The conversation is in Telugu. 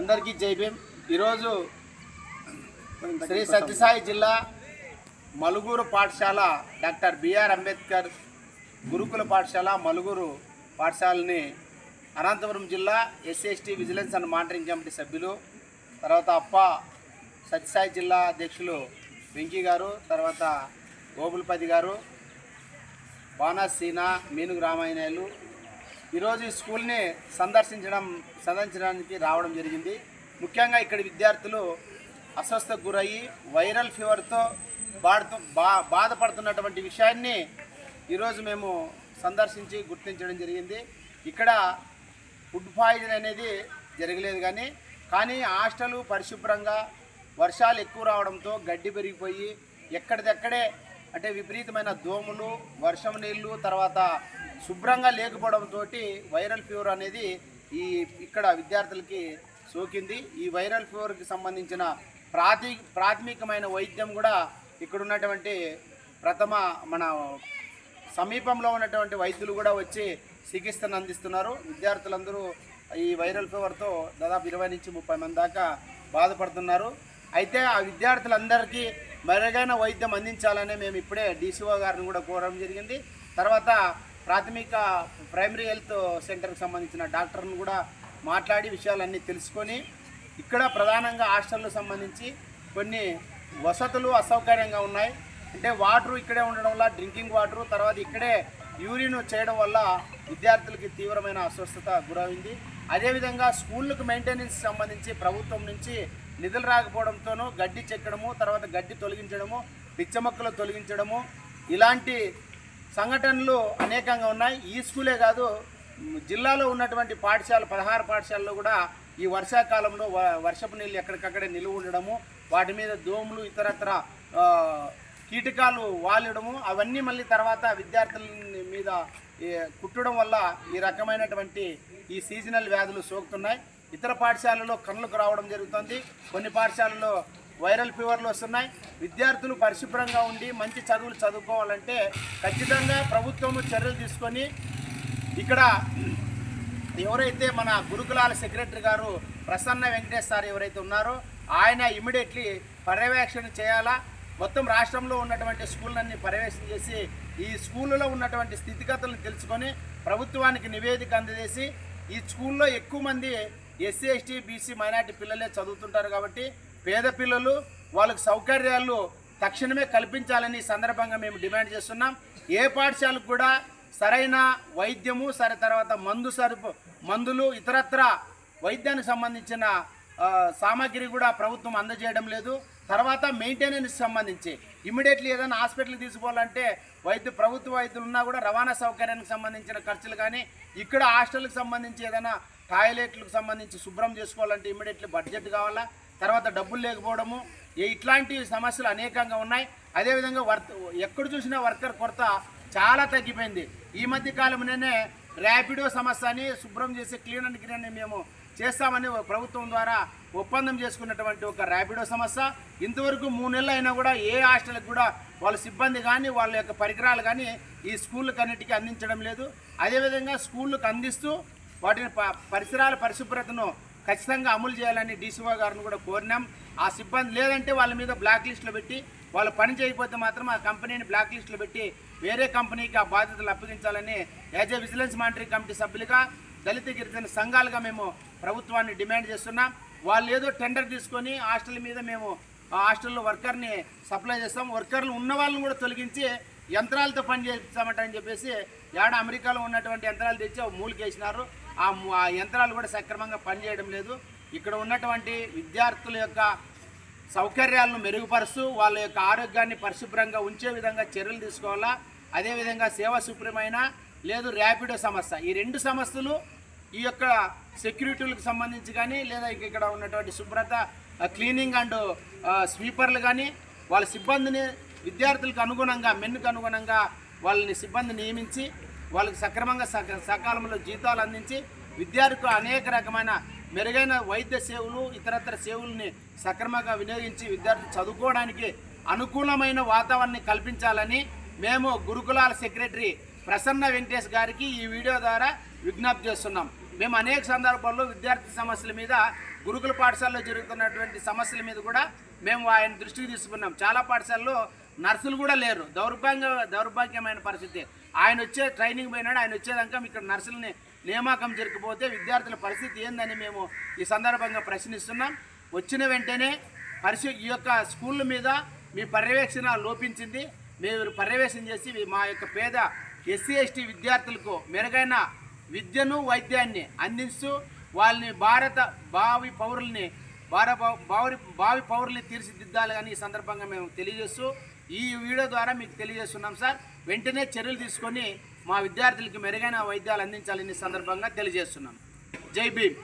అందరికీ జై భీమ్. ఈరోజు శ్రీ సత్యసాయి జిల్లా మలుగురు పాఠశాల డాక్టర్ బిఆర్ అంబేద్కర్ గురుకుల పాఠశాల మలుగురు పాఠశాలని అనంతపురం జిల్లా SC vigilance and monitoring committee సభ్యులు తర్వాత అప్ప సత్యసాయి జిల్లా అధ్యక్షులు వెంకీ గారు తర్వాత గోపులపతి గారు బాణాసీన మీనుగు రామాయణాలు ఈరోజు ఈ స్కూల్ని సందర్శించడం సందర్శించడానికి రావడం జరిగింది. ముఖ్యంగా ఇక్కడ విద్యార్థులు అస్వస్థకు గురయ్యి వైరల్ ఫీవర్తో బాడుతూ బా బాధపడుతున్నటువంటి విషయాన్ని ఈరోజు మేము సందర్శించి గుర్తించడం జరిగింది. ఇక్కడ ఫుడ్ పాయిజన్ అనేది జరగలేదు కానీ కానీ హాస్టల్ పరిశుభ్రంగా వర్షాలు ఎక్కువ రావడంతో గడ్డి పెరిగిపోయి ఎక్కడిదక్కడే అంటే విపరీతమైన దోమలు వర్షం నీళ్ళు తర్వాత శుభ్రంగా లేకపోవడంతో వైరల్ ఫీవర్ అనేది ఈ ఇక్కడ విద్యార్థులకి సోకింది. ఈ వైరల్ ఫీవర్కి సంబంధించిన ప్రాతి ప్రాథమికమైన వైద్యం కూడా ఇక్కడ ఉన్నటువంటి ప్రథమ మన సమీపంలో ఉన్నటువంటి వైద్యులు కూడా వచ్చి చికిత్సను అందిస్తున్నారు. విద్యార్థులందరూ ఈ వైరల్ ఫీవర్తో దాదాపు ఇరవై నుంచి ముప్పై మంది దాకా బాధపడుతున్నారు. అయితే ఆ విద్యార్థులందరికీ మెరుగైన వైద్యం అందించాలని మేము ఇప్పుడే డీసీఓ గారిని కూడా కోరడం జరిగింది. తర్వాత ప్రాథమిక ప్రైమరీ హెల్త్ సెంటర్కి సంబంధించిన డాక్టర్ను కూడా మాట్లాడి విషయాలన్నీ తెలుసుకొని ఇక్కడ ప్రధానంగా హాస్టల్లో సంబంధించి కొన్ని వసతులు అసౌకర్యంగా ఉన్నాయి. అంటే వాటర్ ఇక్కడే ఉండడం వల్ల డ్రింకింగ్ వాటర్ తర్వాత ఇక్కడే యూరిన్ చేయడం వల్ల విద్యార్థులకి తీవ్రమైన అస్వస్థత గురైంది అదేవిధంగా స్కూళ్ళకు మెయింటెనెన్స్ సంబంధించి ప్రభుత్వం నుంచి నిధులు రాకపోవడంతోనూ గడ్డి చెక్కడము తర్వాత గడ్డి తొలగించడము పిచ్చ మొక్కలు తొలగించడము ఇలాంటి సంఘటనలు అనేకంగా ఉన్నాయి. ఈ స్కూలే కాదు జిల్లాలో ఉన్నటువంటి పాఠశాల పదహారు పాఠశాలలో కూడా ఈ వర్షాకాలంలో వ- వర్షపు నీళ్ళు ఎక్కడికక్కడే నిలువ ఉండడము వాటి మీద దోమలు ఇతరత్ర కీటకాలు వాలడము అవన్నీ మళ్ళీ తర్వాత విద్యార్థుల మీద కుట్టడం వల్ల ఈ రకమైనటువంటి ఈ సీజనల్ వ్యాధులు సోకుతున్నాయి. ఇతర పాఠశాలలో కళ్ళకు రావడం జరుగుతుంది. కొన్ని పాఠశాలలో వైరల్ ఫీవర్లు వస్తున్నాయి. విద్యార్థులు పరిశుభ్రంగా ఉండి మంచి చదువులు చదువుకోవాలంటే ఖచ్చితంగా ప్రభుత్వము చర్యలు తీసుకొని ఇక్కడ ఎవరైతే మన గురుకులాల సెక్రటరీ గారు ప్రసన్న వెంకటేష్ సార్ ఎవరైతే ఉన్నారో ఆయన ఇమీడియట్లీ పర్యవేక్షణ చేయాలా? మొత్తం రాష్ట్రంలో ఉన్నటువంటి స్కూళ్ళన్నీ పర్యవేక్షణ చేసి ఈ స్కూళ్ళలో ఉన్నటువంటి స్థితిగతులను తెలుసుకొని ప్రభుత్వానికి నివేదిక అందజేసి ఈ స్కూల్లో ఎక్కువ మంది ఎస్సీ ఎస్టీ బీసీ మైనార్టీ పిల్లలే చదువుతుంటారు కాబట్టి పేద పిల్లలు వాళ్ళకు సౌకర్యాలు తక్షణమే కల్పించాలని సందర్భంగా మేము డిమాండ్ చేస్తున్నాం. ఏ పాఠశాలకు కూడా సరైన వైద్యము సరే తర్వాత మందు సరుపు మందులు ఇతరత్ర వైద్యానికి సంబంధించిన సామాగ్రి కూడా ప్రభుత్వం అందజేయడం లేదు. తర్వాత మెయింటెనెన్స్ సంబంధించి ఇమీడియట్లీ ఏదైనా హాస్పిటల్కి తీసుకోవాలంటే వైద్య ప్రభుత్వ వైద్యులు ఉన్నా కూడా రవాణా సౌకర్యానికి సంబంధించిన ఖర్చులు కానీ ఇక్కడ హాస్టల్కి సంబంధించి ఏదైనా టాయిలెట్లకు సంబంధించి శుభ్రం చేసుకోవాలంటే ఇమీడియట్లీ బడ్జెట్ కావాలా? తర్వాత డబ్బులు లేకపోవడము. ఇట్లాంటి సమస్యలు అనేకంగా ఉన్నాయి. అదేవిధంగా వర్క్ ఎక్కడ చూసినా వర్కర్ కొరత చాలా తగ్గిపోయింది. ఈ మధ్య కాలంలోనే ర్యాపిడో సమస్యని శుభ్రం చేసే క్లీన్ అండ్ గ్రీన్ అని మేము చేస్తామని ప్రభుత్వం ద్వారా ఒప్పందం చేసుకున్నటువంటి ఒక ర్యాపిడో సమస్య. ఇంతవరకు మూడు నెలలు అయినా కూడా ఏ హాస్టల్కి కూడా వాళ్ళ సిబ్బంది కానీ వాళ్ళ యొక్క పరికరాలు కానీ ఈ స్కూళ్ళకి అన్నిటికీ అందించడం లేదు. అదేవిధంగా స్కూళ్ళకు అందిస్తూ వాటిని ప- పరిసరాల పరిశుభ్రతను ఖచ్చితంగా అమలు చేయాలని డీసీఓ గారిని కూడా కోరినాం. ఆ సిబ్బంది లేదంటే వాళ్ళ మీద బ్లాక్ లిస్టులో పెట్టి వాళ్ళు పని చేయకపోతే మాత్రం ఆ కంపెనీని బ్లాక్ లిస్టులు పెట్టి వేరే కంపెనీకి ఆ బాధ్యతలు అప్పగించాలని as a vigilance monitoring committee సభ్యులుగా దళిత గిరిజన సంఘాలుగా మేము ప్రభుత్వాన్ని డిమాండ్ చేస్తున్నాం. వాళ్ళు ఏదో టెండర్ తీసుకొని హాస్టల్ మీద మేము ఆ హాస్టల్లో వర్కర్ని సప్లై చేస్తాం. వర్కర్లు ఉన్న వాళ్ళని కూడా తొలగించి యంత్రాలతో పని చేస్తామంటని చెప్పేసి ఏడ అమెరికాలో ఉన్నటువంటి యంత్రాలు తెచ్చి మూలికేసినారు. ఆ యంత్రాలు కూడా సక్రమంగా పనిచేయడం లేదు. ఇక్కడ ఉన్నటువంటి విద్యార్థుల యొక్క సౌకర్యాలను మెరుగుపరుస్తూ వాళ్ళ యొక్క ఆరోగ్యాన్ని పరిశుభ్రంగా ఉంచే విధంగా చర్యలు తీసుకోవాలా? అదేవిధంగా సేవ సుప్రమైన లేదు ర్యాపిడో సమస్య. ఈ రెండు సమస్యలు ఈ యొక్క సెక్యూరిటీలకు సంబంధించి కానీ లేదా ఇక్కడ ఉన్నటువంటి శుభ్రత క్లీనింగ్ అండ్ స్వీపర్లు కానీ వాళ్ళ సిబ్బందిని విద్యార్థులకు అనుగుణంగా మెన్నుకు అనుగుణంగా వాళ్ళని సిబ్బంది నియమించి వాళ్ళకి సక్రమంగా సక సకాలంలో జీతాలు అందించి విద్యార్థులకు అనేక రకమైన మెరుగైన వైద్య సేవలు ఇతరత్ర సేవల్ని సక్రమంగా వినియోగించి విద్యార్థులు చదువుకోవడానికి అనుకూలమైన వాతావరణాన్ని కల్పించాలని మేము గురుకులాల సెక్రటరీ ప్రసన్న వెంకటేష్ గారికి ఈ వీడియో ద్వారా విజ్ఞప్తి చేస్తున్నాం. మేము అనేక సందర్భాల్లో విద్యార్థి సమస్యల మీద గురుకుల పాఠశాలలో జరుగుతున్నటువంటి సమస్యల మీద కూడా మేము ఆయన దృష్టికి తీసుకున్నాం. చాలా పాఠశాలలో నర్సులు కూడా లేరు. దౌర్భాగ్య దౌర్భాగ్యమైన పరిస్థితి. ఆయన వచ్చే ట్రైనింగ్ పోయినాడు. ఆయన వచ్చేదాకా ఇక్కడ నర్సులని నియామకం జరిగిపోతే విద్యార్థుల పరిస్థితి ఏందని మేము ఈ సందర్భంగా ప్రశ్నిస్తున్నాం. వచ్చిన వెంటనే పరిశీ ఈ యొక్క స్కూళ్ళ మీద మీ పర్యవేక్షణ లోపించింది. మీరు పర్యవేక్షణ చేసి మా యొక్క పేద ఎస్సీ ఎస్టీ విద్యార్థులకు మెరుగైన విద్యను వైద్యాన్ని అందిస్తూ వాళ్ళని భారత భావి పౌరుల్ని భార బావి బావి పౌరుల్ని తీర్చిదిద్దాలి అని ఈ సందర్భంగా మేము తెలియజేస్తూ ఈ వీడియో ద్వారా మీకు తెలియజేస్తున్నాం సార్. వెంటనే చర్యలు తీసుకొని మా విద్యార్థులకి మెరుగైన వైద్యాలు అందించాలని సందర్భంగా తెలియజేస్తున్నాం. జై భీమ్.